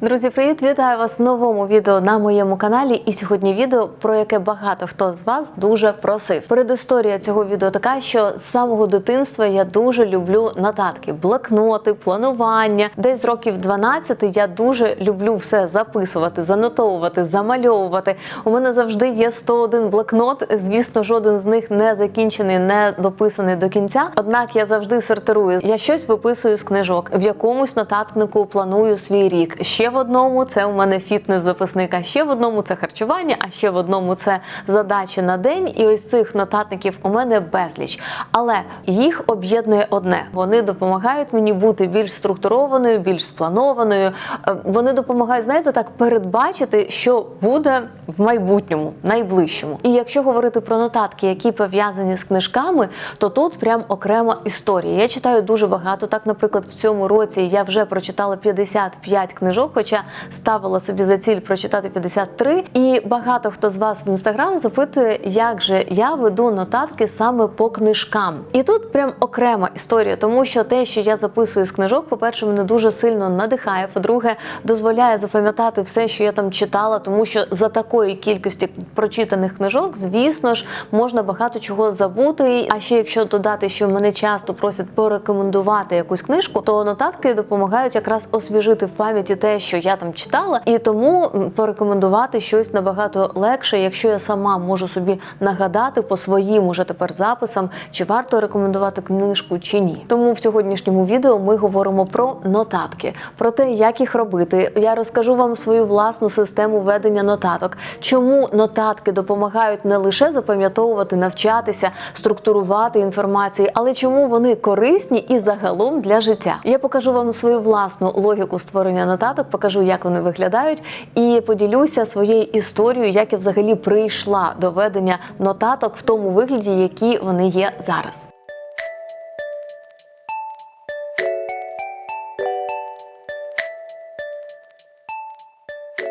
Друзі, привіт! Вітаю вас в новому відео на моєму каналі. І сьогодні відео, про яке багато хто з вас дуже просив. Передісторія цього відео така, що з самого дитинства я дуже люблю нотатки, блокноти, планування. Десь з років 12 я дуже люблю все записувати, занотовувати, замальовувати. У мене завжди є 101 блокнот. Звісно, жоден з них не закінчений, не дописаний до кінця. Однак я завжди сортирую. Я щось виписую з книжок, в якомусь нотатнику планую свій рік. Ще в одному це у мене фітнес-записник, а ще в одному це харчування, а ще в одному це задачі на день. І ось цих нотатників у мене безліч. Але їх об'єднує одне: вони допомагають мені бути більш структурованою, більш спланованою. Е, Вони допомагають, знаєте, так передбачити, що буде в майбутньому, найближчому. І якщо говорити про нотатки, які пов'язані з книжками, то тут прям окрема історія. Я читаю дуже багато. Так, наприклад, в цьому році я вже прочитала 55 книжок, хоча ставила собі за ціль прочитати 53. І багато хто з вас в інстаграм запитує, як же я веду нотатки саме по книжкам. І тут прям окрема історія, тому що те, що я записую з книжок, по-перше, мене дуже сильно надихає. По-друге, дозволяє запам'ятати все, що я там читала, тому що за такої кількості прочитаних книжок, звісно ж, можна багато чого забути. А ще якщо додати, що мене часто просять порекомендувати якусь книжку, то нотатки допомагають якраз освіжити в пам'яті те, що я там читала, і тому порекомендувати щось набагато легше, якщо я сама можу собі нагадати по своїм уже тепер записам, чи варто рекомендувати книжку чи ні. Тому в сьогоднішньому відео ми говоримо про нотатки, про те, як їх робити. Я розкажу вам свою власну систему ведення нотаток, чому нотатки допомагають не лише запам'ятовувати, навчатися, структурувати інформацію, але чому вони корисні і загалом для життя. Я покажу вам свою власну логіку створення нотаток, покажу, як вони виглядають, і поділюся своєю історією, як я взагалі прийшла до ведення нотаток в тому вигляді, які вони є зараз.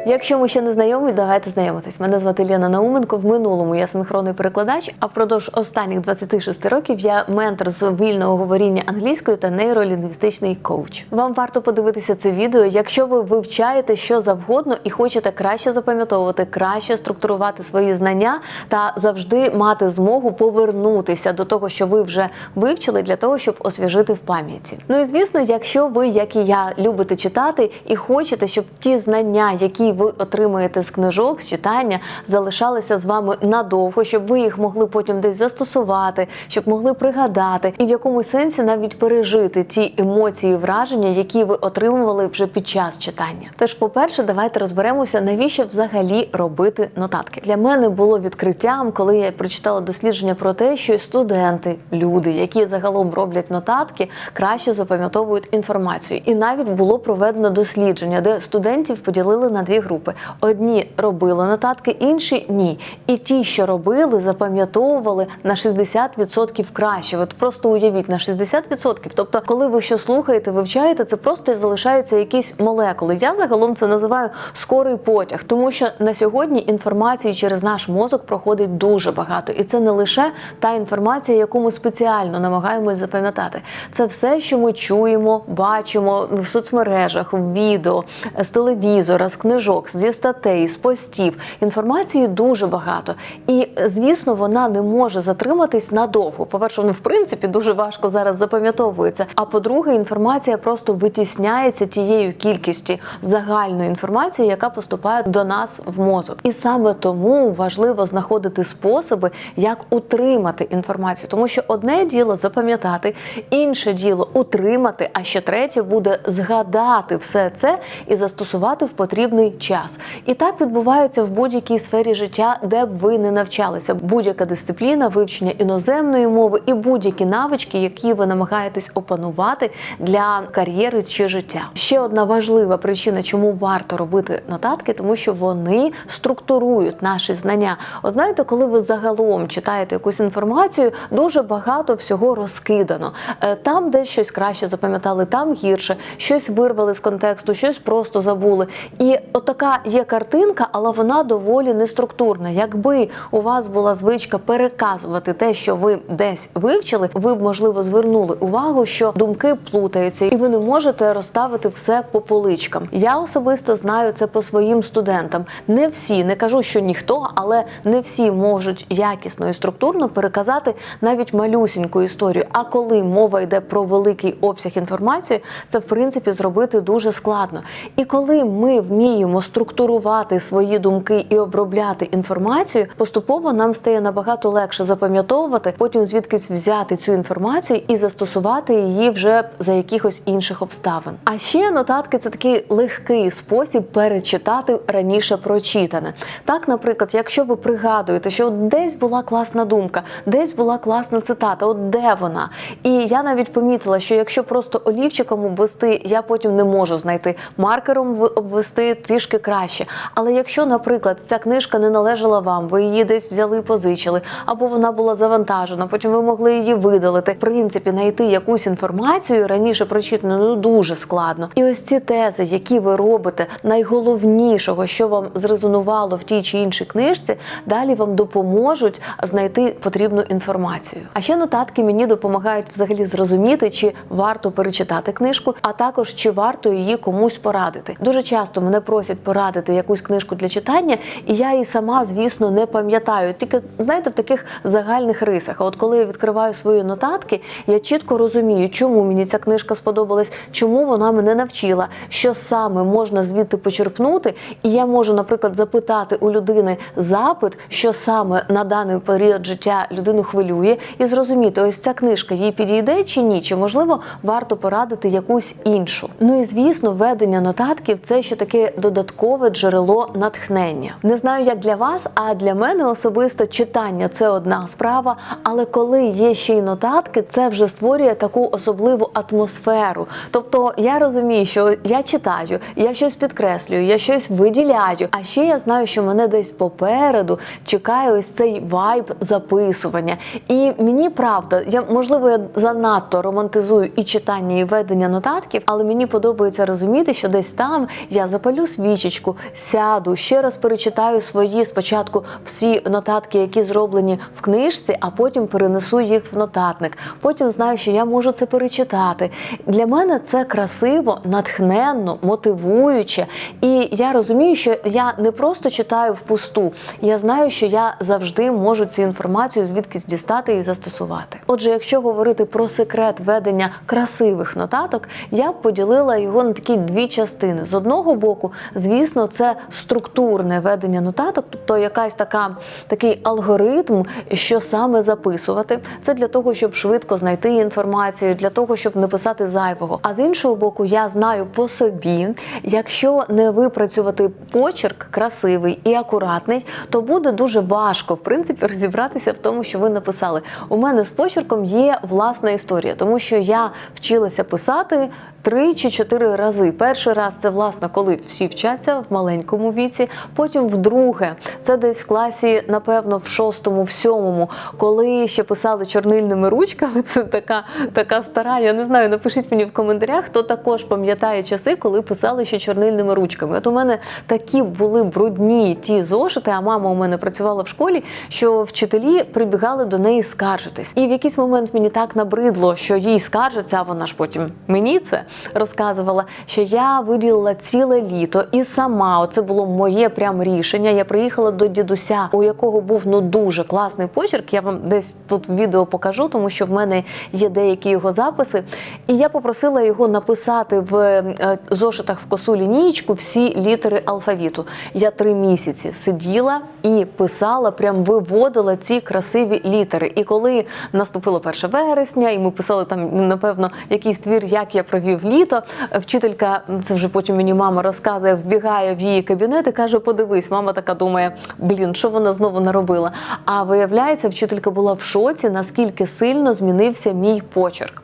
Якщо ми ще не знайомі, давайте знайомитись. Мене звати Лена Науменко. В минулому я синхронний перекладач, а впродовж останніх 26 років я ментор з вільного говоріння англійською та нейролінгвістичний коуч. Вам варто подивитися це відео, якщо ви вивчаєте що завгодно і хочете краще запам'ятовувати, краще структурувати свої знання та завжди мати змогу повернутися до того, що ви вже вивчили, для того, щоб освіжити в пам'яті. Ну і звісно, якщо ви, як і я, любите читати і хочете, щоб ті знання, які ви отримаєте з книжок, з читання, залишалися з вами надовго, щоб ви їх могли потім десь застосувати, щоб могли пригадати і в якомусь сенсі навіть пережити ті емоції, враження, які ви отримували вже під час читання. Тож, по-перше, давайте розберемося, навіщо взагалі робити нотатки. Для мене було відкриттям, коли я прочитала дослідження про те, що студенти, люди, які загалом роблять нотатки, краще запам'ятовують інформацію. І навіть було проведено дослідження, де студентів поділили на дві групи: одні робили нотатки, інші ні. І ті, що робили, запам'ятовували на 60% краще. От просто уявіть на 60%. Тобто, коли ви що слухаєте, вивчаєте, це просто залишаються якісь молекули. Я загалом це називаю скорий потяг, тому що на сьогодні інформації через наш мозок проходить дуже багато, і це не лише та інформація, яку ми спеціально намагаємось запам'ятати. Це все, що ми чуємо, бачимо в соцмережах, в відео, з телевізора, з книжок, зі статей, з постів. Інформації дуже багато. І звісно, вона не може затриматись надовго. По-перше, ну в принципі дуже важко зараз запам'ятовується. А по-друге, інформація просто витісняється тією кількістю загальної інформації, яка поступає до нас в мозок. І саме тому важливо знаходити способи, як утримати інформацію, тому що одне діло запам'ятати, інше діло утримати, а ще третє буде згадати все це і застосувати в потрібний час. І так відбувається в будь-якій сфері життя, де б ви не навчалися. Будь-яка дисципліна, вивчення іноземної мови і будь-які навички, які ви намагаєтесь опанувати для кар'єри чи життя. Ще одна важлива причина, чому варто робити нотатки, тому що вони структурують наші знання. От знаєте, коли ви загалом читаєте якусь інформацію, дуже багато всього розкидано. Е, Там десь щось краще запам'ятали, там гірше, щось вирвали з контексту, щось просто забули. І от така є картинка, але вона доволі неструктурна. Якби у вас була звичка переказувати те, що ви десь вивчили, ви б можливо звернули увагу, що думки плутаються, і ви не можете розставити все по поличкам. Я особисто знаю це по своїм студентам. Не всі, не кажу, що ніхто, але не всі можуть якісно і структурно переказати навіть малюсіньку історію. А коли мова йде про великий обсяг інформації, це в принципі зробити дуже складно. І коли ми вміємо структурувати свої думки і обробляти інформацію, поступово нам стає набагато легше запам'ятовувати, потім звідкись взяти цю інформацію і застосувати її вже за якихось інших обставин. А ще нотатки це такий легкий спосіб перечитати раніше прочитане. Так, наприклад, якщо ви пригадуєте, що десь була класна думка, десь була класна цитата, от де вона? І я навіть помітила, що якщо просто олівчиком обвести, я потім не можу знайти маркером обвести трішки краще. Але якщо, наприклад, ця книжка не належала вам, ви її десь взяли, позичили, або вона була завантажена, потім ви могли її видалити. В принципі, знайти якусь інформацію раніше прочитану ну дуже складно. І ось ці тези, які ви робите, найголовнішого, що вам зрезонувало в тій чи іншій книжці, далі вам допоможуть знайти потрібну інформацію. А ще нотатки мені допомагають взагалі зрозуміти, чи варто перечитати книжку, а також чи варто її комусь порадити. Дуже часто мене просять порадити якусь книжку для читання, і я її сама, звісно, не пам'ятаю. Тільки знаєте, в таких загальних рисах. А от коли я відкриваю свої нотатки, я чітко розумію, чому мені ця книжка сподобалась, чому вона мене навчила, що саме можна звідти почерпнути. І я можу, наприклад, запитати у людини запит, що саме на даний період життя людину хвилює, і зрозуміти, ось ця книжка їй підійде чи ні, чи можливо варто порадити якусь іншу. Ну і звісно, ведення нотатків це ще таке додаткове джерело натхнення. Не знаю, як для вас, а для мене особисто читання це одна справа. Але коли є ще й нотатки, це вже створює таку особливу атмосферу. Тобто я розумію, що я читаю, я щось підкреслюю, я щось виділяю. А ще я знаю, що мене десь попереду чекає ось цей вайб записування. І мені правда, я можливо я занадто романтизую і читання, і ведення нотатків, але мені подобається розуміти, що десь там я запалю свічечку, сяду, ще раз перечитаю свої спочатку всі нотатки, які зроблені в книжці, а потім перенесу їх в нотатник. Потім знаю, що я можу це перечитати. Для мене це красиво, натхненно, мотивуюче. І я розумію, що я не просто читаю впусту, я знаю, що я завжди можу цю інформацію звідкись дістати і застосувати. Отже, якщо говорити про секрет ведення красивих нотаток, я б поділила його на такі дві частини. З одного боку, звісно, це структурне ведення нотаток, тобто якась така такий алгоритм, що саме записувати. Це для того, щоб швидко знайти інформацію, для того, щоб не писати зайвого. А з іншого боку, я знаю по собі, якщо не випрацювати почерк красивий і акуратний, то буде дуже важко в принципі розібратися в тому, що ви написали. У мене з почерком є власна історія, тому що я вчилася писати. Три чи чотири рази. Перший раз це власне, коли всі вчаться в маленькому віці. Потім вдруге, це десь в класі, напевно, в шостому, в сьомому, коли ще писали чорнильними ручками. Це така, така стара. Я не знаю. Напишіть мені в коментарях, хто також пам'ятає часи, коли писали ще чорнильними ручками. От у мене такі були брудні ті зошити. А мама у мене працювала в школі, що вчителі прибігали до неї скаржитись. І в якийсь момент мені так набридло, що їй скаржаться, а вона ж потім мені це розказувала, що я виділила ціле літо і сама оце було моє прям рішення. Я приїхала до дідуся, у якого був ну дуже класний почерк. Я вам десь тут в відео покажу, тому що в мене є деякі його записи. І я попросила його написати в е, зошитах в косу лінійку всі літери алфавіту. Я три місяці сиділа і писала, прям виводила ці красиві літери. І коли наступило 1 вересня, і ми писали там, напевно, якийсь твір, як я провів літо. Вчителька, це вже потім мені мама розказує, вбігає в її кабінет і каже: Подивись, мама така думає, блін, що вона знову наробила. А виявляється, вчителька була в шоці, наскільки сильно змінився мій почерк.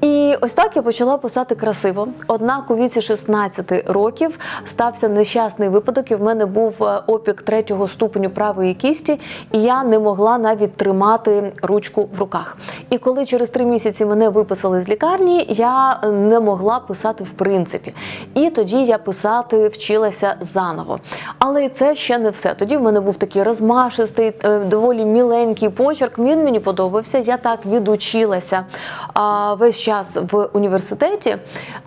І ось так я почала писати красиво. Однак у віці 16 років стався нещасний випадок, і в мене був е, опік третього ступеню правої кісті, і я не могла навіть тримати ручку в руках. І коли через три місяці мене виписали з лікарні, я не могла могла писати в принципі. І тоді я писати вчилася заново. Але це ще не все. Тоді в мене був такий розмашистий, е, доволі міленький почерк. Він мені подобався. Я так відучилася весь час в університеті.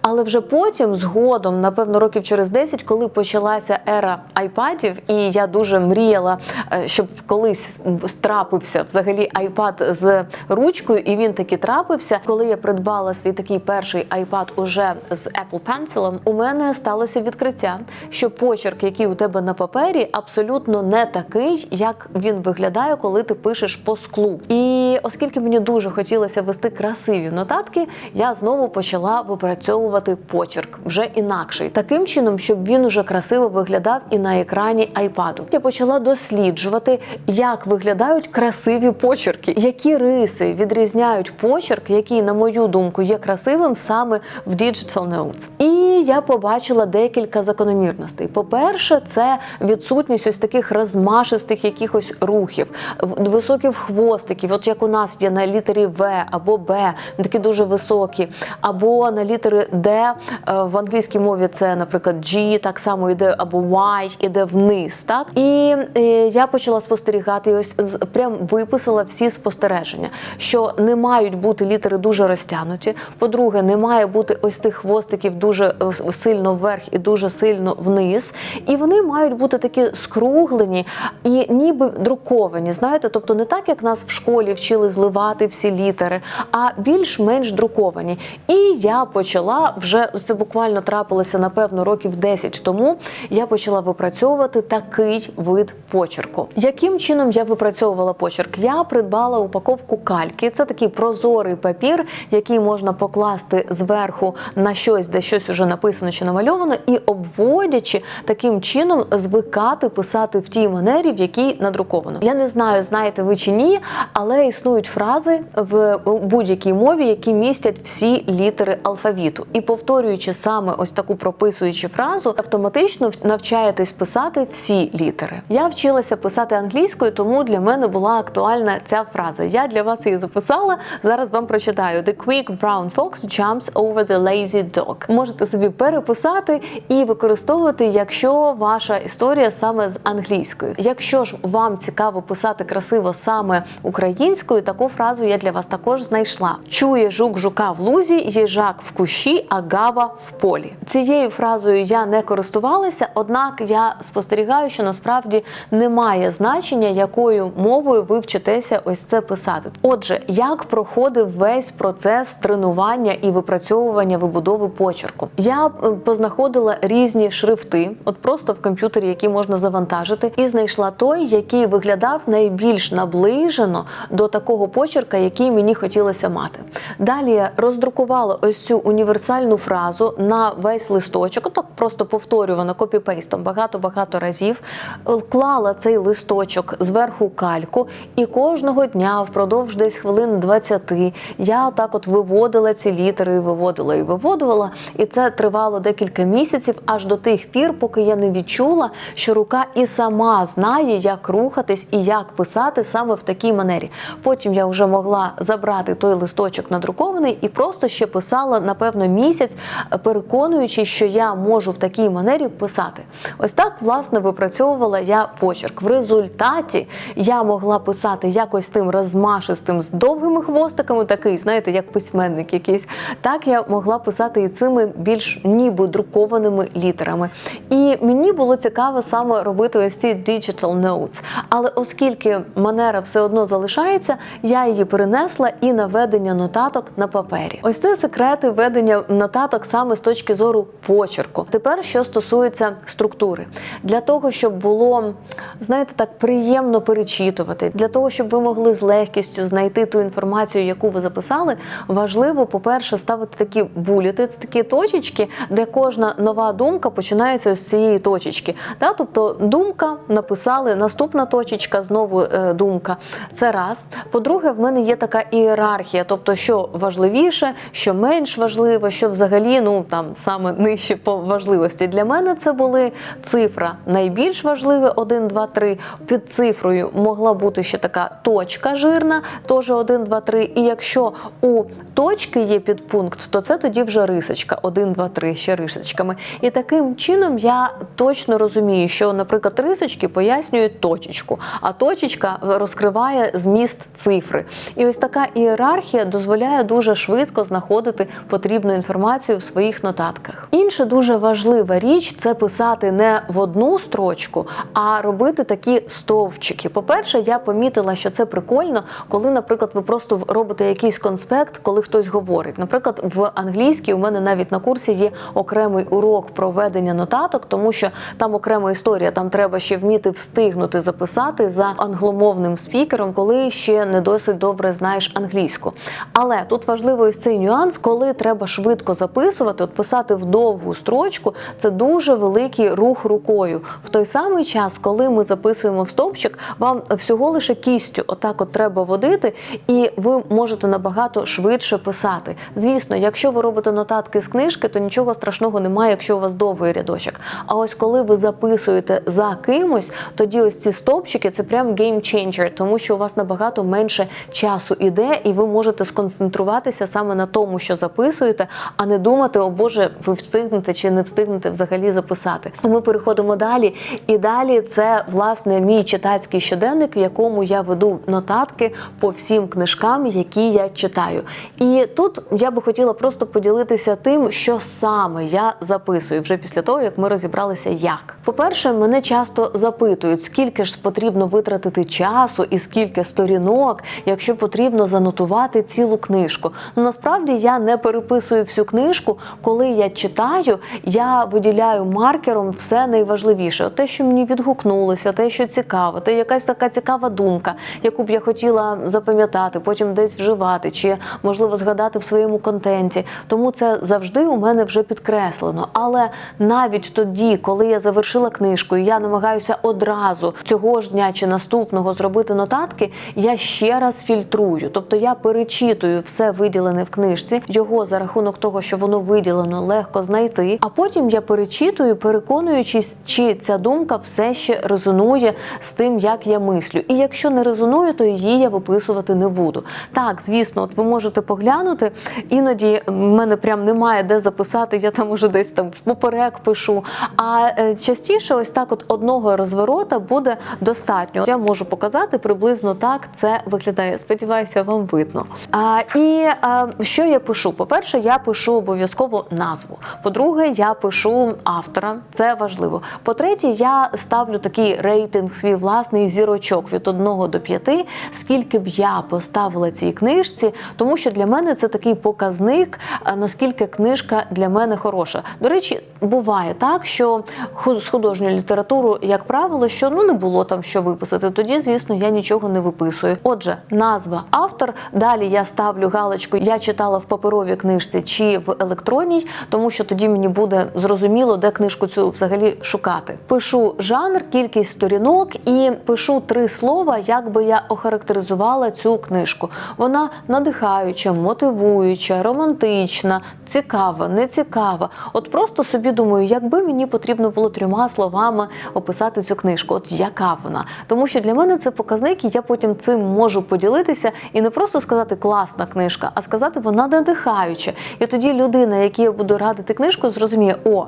Але вже потім, згодом, напевно, років через 10, коли почалася ера айпадів, і я дуже мріяла, е, щоб колись трапився взагалі айпад з ручкою, і він таки трапився. Коли я придбала свій такий перший айпад уже з Apple Pencil, у мене сталося відкриття, що почерк, який у тебе на папері, абсолютно не такий, як він виглядає, коли ти пишеш по склу. І оскільки мені дуже хотілося вести красиві нотатки, я знову почала випрацьовувати почерк вже інакший, таким чином, щоб він уже красиво виглядав і на екрані айпаду. Я почала досліджувати, як виглядають красиві почерки, які риси відрізняють почерк, який, на мою думку, є красивим саме в Digital Notes. І я побачила декілька закономірностей. По-перше, це відсутність ось таких розмашистих якихось рухів, високих хвостиків, от як у нас є на літері В або Б, такі дуже високі, або на літери Д е, в англійській мові це, наприклад, G, так само йде або Y, іде вниз. Так і е, я почала спостерігати ось прям виписала всі спостереження, що не мають бути літери дуже розтягнуті. По-друге, не має бути ось тих хвостиків дуже е, сильно вверх і дуже сильно вниз. І вони мають бути такі скруглені і ніби друковані. Знаєте, тобто не так, як нас в школі вчили зливати всі літери, а більш-менш друковані. І я почала вже це буквально трапилося напевно років 10 тому. Я почала випрацьовувати такий вид почерку. Яким чином я випрацьовувала почерк? Я придбала упаковку кальки. Це такий прозорий папір, який можна покласти зверху на щось, де щось уже написано чи намальовано, і обводячи таким чином звикати писати в тій манері, в якій надруковано. Я не знаю, знаєте ви чи ні, але існують фрази в будь-якій мові, які містять всі літери алфавіту. І повторюючи саме ось таку прописуючи фразу, автоматично навчаєтесь писати всі літери. Я вчилася писати англійською, тому для мене була актуальна ця фраза. Я для вас її записала. Зараз вам прочитаю: The quick brown fox jumps over the lazy dog. Можете собі переписати і використовувати, якщо ваша історія саме з англійською. Якщо ж вам цікаво писати красиво саме українською, таку фразу я для вас також знайшла: чує жук жука в лузі, їжак в кущі, а гава в полі. Цією фразою я не користувалася, однак я спостерігаю, що насправді немає значення, якою мовою ви вчитеся ось це писати. Отже, як проходив весь процес тренування і випрацьовування вибудови почерку? Я е, познаходила різні шрифти, от просто в комп'ютері, які можна завантажити, і знайшла той, який виглядав найбільш наближено до такого почерка, який мені хотілося мати. Далі роздрукувала ось цю універсальну фразу на весь листочок, отак просто повторювано копіпейстом багато-багато разів. Клала цей листочок зверху кальку, і кожного дня впродовж десь хвилин 20 я отак от виводила ці літери, виводила і виводила. І це тривало декілька місяців, аж до тих пір, поки я не відчула, що рука і сама знає, як рухатись і як писати саме в такій манері. Потім я вже могла забрати той листочок надрукований і просто ще писала, напевно, місяць, переконуючи, що я можу в такій манері писати. Ось так, власне, випрацьовувала я почерк. В результаті я могла писати якось тим розмашистим з довгими хвостиками, такий, знаєте, як письменник якийсь. Так я могла писати і цими більш ніби друкованими літерами. І мені було цікаво саме робити ось ці digital notes. Але оскільки манера все одно залишається, я її перенесла і на ведення нотаток на папері. Ось це секрети ведення нотаток саме з точки зору почерку. Тепер що стосується структури, для того, щоб було, знаєте, так приємно перечитувати, для того, щоб ви могли з легкістю знайти ту інформацію, яку ви записали, важливо, по-перше, ставити такі буліти, це такі точечки, де кожна нова думка починається з цієї точечки. Да? Тобто думка написали, наступна точечка, знову е, думка. Це раз. По-друге, в мене є така ієрархія, тобто, що важливіше, що менш важливо, що взагалі ну там саме нижче по важливості. Для мене це були цифра найбільш важливе 1, 2, 3. Під цифрою могла бути ще така точка жирна, теж 1, 2, 3. І якщо у точки є підпункт, то це це тоді вже рисочка. Один, два, три ще рисочками. І таким чином я точно розумію, що, наприклад, рисочки пояснюють точечку, а точечка розкриває зміст цифри. І ось така ієрархія дозволяє дуже швидко знаходити потрібну інформацію в своїх нотатках. Інша дуже важлива річ це писати не в одну строчку, а робити такі стовпчики. По-перше, я помітила, що це прикольно, коли, наприклад, ви просто робите якийсь конспект, коли хтось говорить. Наприклад, в англійській у мене навіть на курсі є окремий урок про ведення нотаток, тому що там окрема історія. Там треба ще вміти встигнути записати за англомовним спікером, коли ще не досить добре знаєш англійську. Але тут важливий ось цей нюанс, коли треба швидко записувати, от писати в довгу строчку, це дуже великий рух рукою. В той самий час, коли ми записуємо в стовпчик, вам всього лише кістю отак от треба водити, і ви можете набагато швидше писати. Звісно, якщо ви робите нотатки з книжки, то нічого страшного немає, якщо у вас довгий рядочок. А ось коли ви записуєте за кимось, тоді ось ці стовпчики це прям changer, тому що у вас набагато менше часу іде, і ви можете сконцентруватися саме на тому, що записуєте, а не думати, о Боже, ви встигнете чи не встигнете взагалі записати. Ми переходимо далі. І далі це власне мій читацький щоденник, в якому я веду нотатки по всім книжкам, які я читаю. І тут я би хотіла просто поділитися тим, що саме я записую вже після того, як ми розібралися, як. По-перше, мене часто запитують, скільки ж потрібно витратити часу і скільки сторінок, якщо потрібно занотувати цілу книжку. Ну насправді я не переписую всю книжку. Коли я читаю, я виділяю маркером все найважливіше, те, що мені відгукнулося, те, що цікаво, те якась така цікава думка, яку б я хотіла запам'ятати, потім десь вживати, чи можливо згадати в своєму контенті. Тому це завжди у мене вже підкреслено. Але навіть тоді, коли я завершила книжку, і я намагаюся одразу цього ж дня чи наступного зробити нотатки, я ще раз фільтрую, тобто я перечитую все виділене в книжці, його за рахунок того, що воно виділено, легко знайти. А потім я перечитую, переконуючись, чи ця думка все ще резонує з тим, як я мислю. І якщо не резонує, то її я виписувати не буду. Так, звісно, от ви можете поглянути. Іноді мене прям немає де записати, я там уже десь там поперек пишу. А е, частіше, ось так, от одного розворота буде достатньо. Я можу показати приблизно так це виглядає. Сподіваюся, вам видно. А, І а, що я пишу? По-перше, я пишу обов'язково назву. По-друге, я пишу автора, це важливо. По-третє, я ставлю такий рейтинг свій власний зірочок від 1 до 5, скільки б я поставила цій книжці, тому що для мене це такий показник, наскільки книжка для мене хороша. До речі, буває так, що з художньою літературою, як правило, що ну не було там що виписати. Тоді, звісно, я нічого не виписую. Отже, назва автор. Далі я ставлю галочку. Я читала в паперовій книжці чи в електронній, тому що тоді мені буде зрозуміло, де книжку цю взагалі шукати. Пишу жанр, кількість сторінок і пишу три слова, як би я охарактеризувала цю книжку. Вона надихаюча, мотивуюча, романтична, цікава, нецікава. От просто собі думаю, якби мені потрібно було трьома словами описати цю книжку, от яка вона? Тому що для мене це показник, і я потім цим можу поділитися і не просто сказати класна книжка, а сказати вона надихаюча. І тоді людина, якій я буду радити книжку, зрозуміє, о.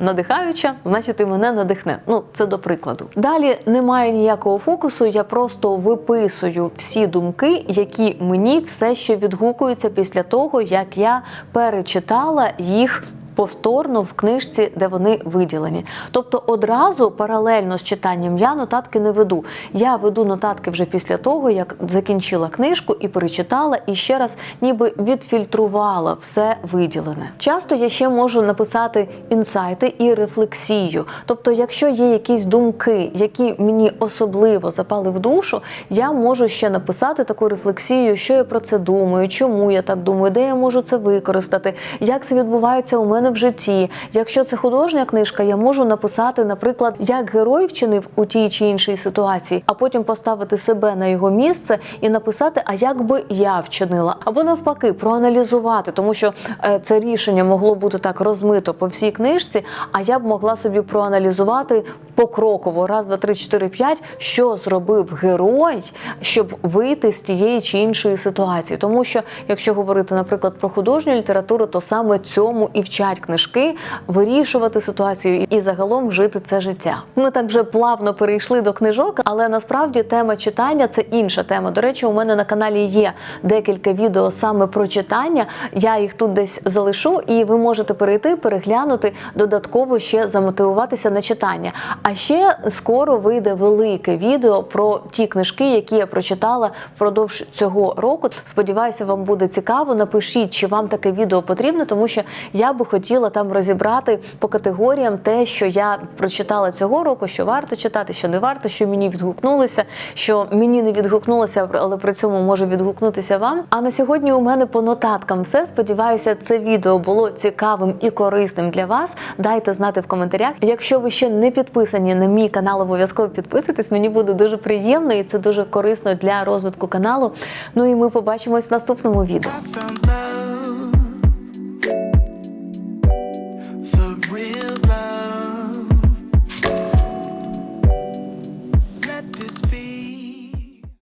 Надихаюча, значить, і мене надихне. Ну, це до прикладу. Далі немає ніякого фокусу. Я просто виписую всі думки, які мені все ще відгукуються після того, як я перечитала їх. Повторно в книжці, де вони виділені. Тобто одразу паралельно з читанням я нотатки не веду. Я веду нотатки вже після того, як закінчила книжку і перечитала, і ще раз ніби відфільтрувала все виділене. Часто я ще можу написати інсайти і рефлексію. Тобто, якщо є якісь думки, які мені особливо запали в душу, я можу ще написати таку рефлексію, що я про це думаю, чому я так думаю, де я можу це використати, як це відбувається у мене мене в житті. Якщо це художня книжка, я можу написати, наприклад, як герой вчинив у тій чи іншій ситуації, а потім поставити себе на його місце і написати, а як би я вчинила, або навпаки, проаналізувати, тому що е, це рішення могло бути так розмито по всій книжці. А я б могла собі проаналізувати покроково, раз, два, три, чотири, п'ять, що зробив герой, щоб вийти з тієї чи іншої ситуації. Тому що, якщо говорити, наприклад, про художню літературу, то саме цьому і вчать книжки вирішувати ситуацію і загалом жити це життя. Ми так вже плавно перейшли до книжок, але насправді тема читання це інша тема. До речі, у мене на каналі є декілька відео саме про читання. Я їх тут десь залишу, і ви можете перейти, переглянути, додатково ще замотивуватися на читання. А ще скоро вийде велике відео про ті книжки, які я прочитала впродовж цього року. Сподіваюся, вам буде цікаво. Напишіть, чи вам таке відео потрібно, тому що я би хотіла там розібрати по категоріям те, що я прочитала цього року, що варто читати, що не варто, що мені відгукнулося, що мені не відгукнулося, але при цьому може відгукнутися вам. А на сьогодні у мене по нотаткам все. Сподіваюся, це відео було цікавим і корисним для вас. Дайте знати в коментарях. Якщо ви ще не підписані на мій канал, обов'язково підписуйтесь. Мені буде дуже приємно і це дуже корисно для розвитку каналу. Ну і ми побачимось в наступному відео.